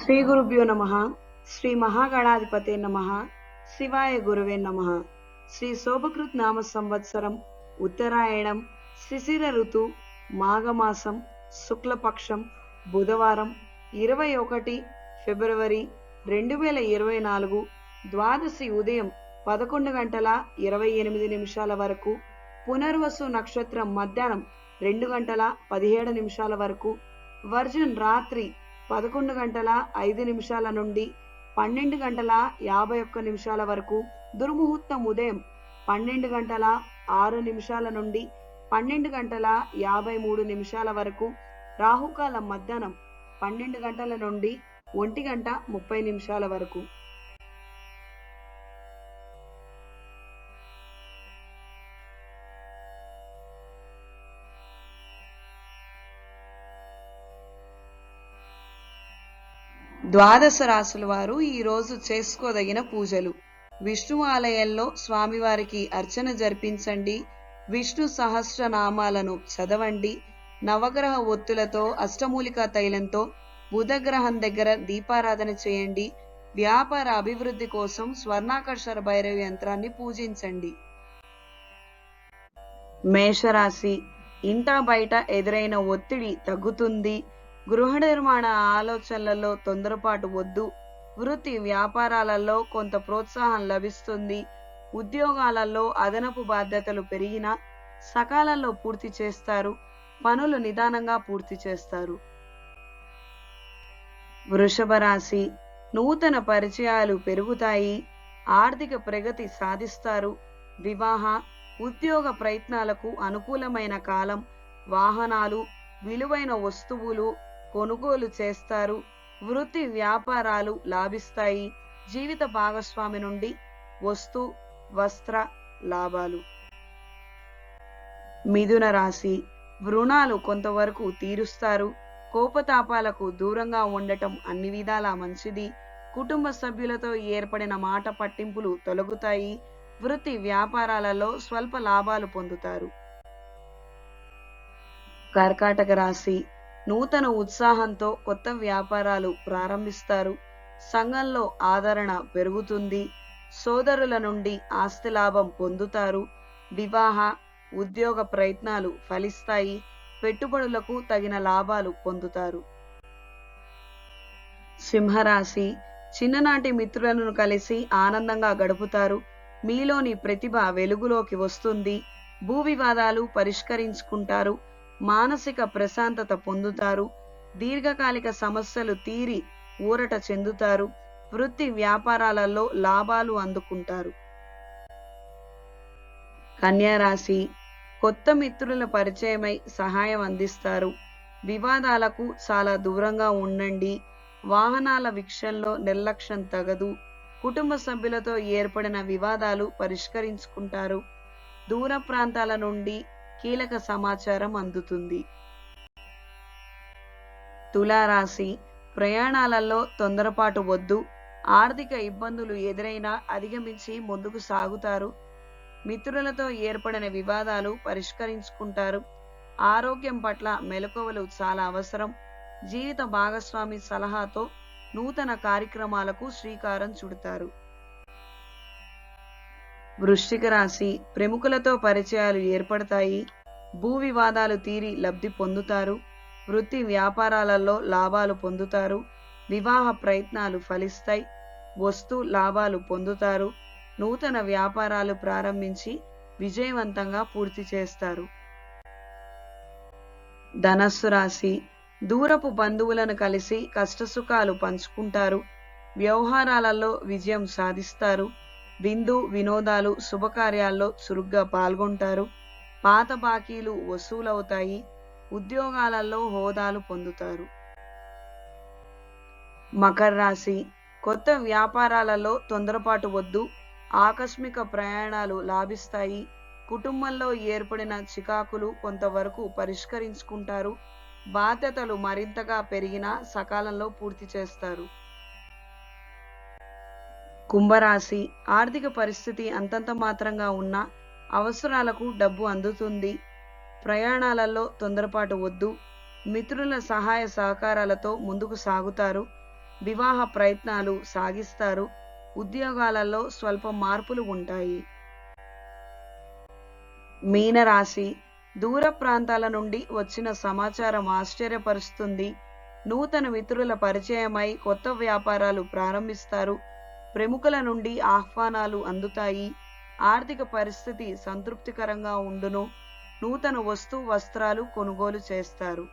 శ్రీ గురుభ్యో నమ. శ్రీ మహాగణాధిపతే నమ. శివాయ గురువే నమ. శ్రీ శోభకృత్ నామ సంవత్సరం ఉత్తరాయణం శిశిర ఋతు మాఘమాసం శుక్లపక్షం బుధవారం ఇరవై ఒకటి ఫిబ్రవరి రెండు వేల ఇరవై నాలుగు ద్వాదశి ఉదయం పదకొండు గంటల ఇరవై ఎనిమిది నిమిషాల వరకు పునర్వసు నక్షత్రం మధ్యాహ్నం రెండు గంటల పదిహేడు నిమిషాల వరకు వర్జన్ రాత్రి పదకొండు గంటల ఐదు నిమిషాల నుండి పన్నెండు గంటల యాభై ఒక్క నిమిషాల వరకు దుర్ముహూర్తం ఉదయం పన్నెండు గంటల ఆరు నిమిషాల నుండి పన్నెండు గంటల యాభై మూడు నిమిషాల వరకు రాహుకాలం మధ్యాహ్నం పన్నెండు గంటల నుండి ఒంటి గంట ముప్పై నిమిషాల వరకు. ద్వాదశ రాశుల వారు ఈ రోజు చేసుకోదగిన పూజలు. విష్ణు ఆలయంలో స్వామివారికి అర్చన జరిపించండి. విష్ణు సహస్రనామాలను చదవండి. నవగ్రహ ఒత్తులతో అష్టమూలికా తైలంతో బుధగ్రహం దగ్గర దీపారాధన చేయండి. వ్యాపార అభివృద్ధి కోసం స్వర్ణాకర్షణ భైరవ యంత్రాన్ని పూజించండి. మేషరాశి ఇంటా బయట ఎదురైన ఒత్తిడి తగ్గుతుంది. గృహ నిర్మాణ ఆలోచనలలో తొందరపాటు వద్దు. వృత్తి వ్యాపారాలలో కొంత ప్రోత్సాహం లభిస్తుంది. ఉద్యోగాలలో అదనపు బాధ్యతలు పెరిగినా సకాలంలో పూర్తి చేస్తారు. పనులు నిదానంగా పూర్తి చేస్తారు. వృషభ రాశి నూతన పరిచయాలు పెరుగుతాయి. ఆర్థిక ప్రగతి సాధిస్తారు. వివాహ ఉద్యోగ ప్రయత్నాలకు అనుకూలమైన కాలం. వాహనాలు విలువైన వస్తువులు కొనుగోలు చేస్తారు. వృత్తి వ్యాపారాలు లాభిస్తాయి. జీవిత భాగస్వామి నుండి వస్తు వస్త్ర లాభాలు. మిథున రాశి రుణాలు కొంతవరకు తీరుస్తారు. కోపతాపాలకు దూరంగా ఉండటం అన్ని విధాలా మంచిది. కుటుంబ సభ్యులతో ఏర్పడిన మాట పట్టింపులు తొలగుతాయి. వృత్తి వ్యాపారాలలో స్వల్ప లాభాలు పొందుతారు. కర్కాటక రాశి నూతన ఉత్సాహంతో కొత్త వ్యాపారాలు ప్రారంభిస్తారు. సంఘంలో ఆదరణ పెరుగుతుంది. సోదరుల నుండి ఆస్తి లాభం పొందుతారు. వివాహ ఉద్యోగ ప్రయత్నాలు ఫలిస్తాయి. పెట్టుబడులకు తగిన లాభాలు పొందుతారు. సింహరాశి చిన్ననాటి మిత్రులను కలిసి ఆనందంగా గడుపుతారు. మీలోని ప్రతిభ వెలుగులోకి వస్తుంది. భూ వివాదాలు పరిష్కరించుకుంటారు. మానసిక ప్రశాంతత పొందుతారు. దీర్ఘకాలిక సమస్యలు తీరి ఊరట చెందుతారు. వృత్తి వ్యాపారాలలో లాభాలు అందుకుంటారు. కన్యారాశి కొత్త మిత్రుల పరిచయమై సహాయం అందిస్తారు. వివాదాలకు చాలా దూరంగా ఉండండి. వాహనాల విక్షంలో నిర్లక్ష్యం తగదు. కుటుంబ సభ్యులతో ఏర్పడిన వివాదాలు పరిష్కరించుకుంటారు. దూర ప్రాంతాల నుండి కీలక సమాచారం అందుతుంది. తులారాశి ప్రయాణాలలో తొందరపాటు వద్దు. ఆర్థిక ఇబ్బందులు ఎదురైనా అధిగమించి ముందుకు సాగుతారు. మిత్రులతో ఏర్పడిన వివాదాలు పరిష్కరించుకుంటారు. ఆరోగ్యం పట్ల మెలకువలు చాలా అవసరం. జీవిత భాగస్వామి సలహాతో నూతన కార్యక్రమాలకు శ్రీకారం చుడతారు. వృశ్చిక రాశి ప్రముఖులతో పరిచయాలు ఏర్పడతాయి. భూ వివాదాలు తీరి లబ్ధి పొందుతారు. వృత్తి వ్యాపారాలలో లాభాలు పొందుతారు. వివాహ ప్రయత్నాలు ఫలిస్తాయి. వస్తు లాభాలు పొందుతారు. నూతన వ్యాపారాలు ప్రారంభించి విజయవంతంగా పూర్తి చేస్తారు. ధనస్సు రాశి దూరపు బంధువులను కలిసి కష్టసుఖాలు పంచుకుంటారు. వ్యవహారాలలో విజయం సాధిస్తారు. విందు వినోదాలు శుభకార్యాల్లో చురుగ్గా పాల్గొంటారు. పాత బాకీలు వసూలవుతాయి. ఉద్యోగాలలో హోదాలు పొందుతారు. మకర రాశి. కొత్త వ్యాపారాలలో తొందరపాటు వద్దు. ఆకస్మిక ప్రయాణాలు లాభిస్తాయి. కుటుంబంలో ఏర్పడిన చికాకులు కొంతవరకు పరిష్కరించుకుంటారు. బాధ్యతలు మరింతగా పెరిగినా సకాలంలో పూర్తి చేస్తారు. కుంభరాశి ఆర్థిక పరిస్థితి అంతంత మాత్రంగా ఉన్న అవసరాలకు డబ్బు అందుతుంది. ప్రయాణాలలో తొందరపాటు వద్దు. మిత్రుల సహాయ సహకారాలతో ముందుకు సాగుతారు. వివాహ ప్రయత్నాలు సాగిస్తారు. ఉద్యోగాలలో స్వల్ప మార్పులు ఉంటాయి. మీనరాశి దూర ప్రాంతాల నుండి వచ్చిన సమాచారం ఆశ్చర్యపరుస్తుంది. నూతన మిత్రుల పరిచయమై కొత్త వ్యాపారాలు ప్రారంభిస్తారు. ప్రముఖుల నుండి ఆహ్వానాలు అందుతాయి. ఆర్థిక పరిస్థితి సంతృప్తికరంగా ఉండును. నూతన వస్తు వస్త్రాలు కొనుగోలు చేస్తారు.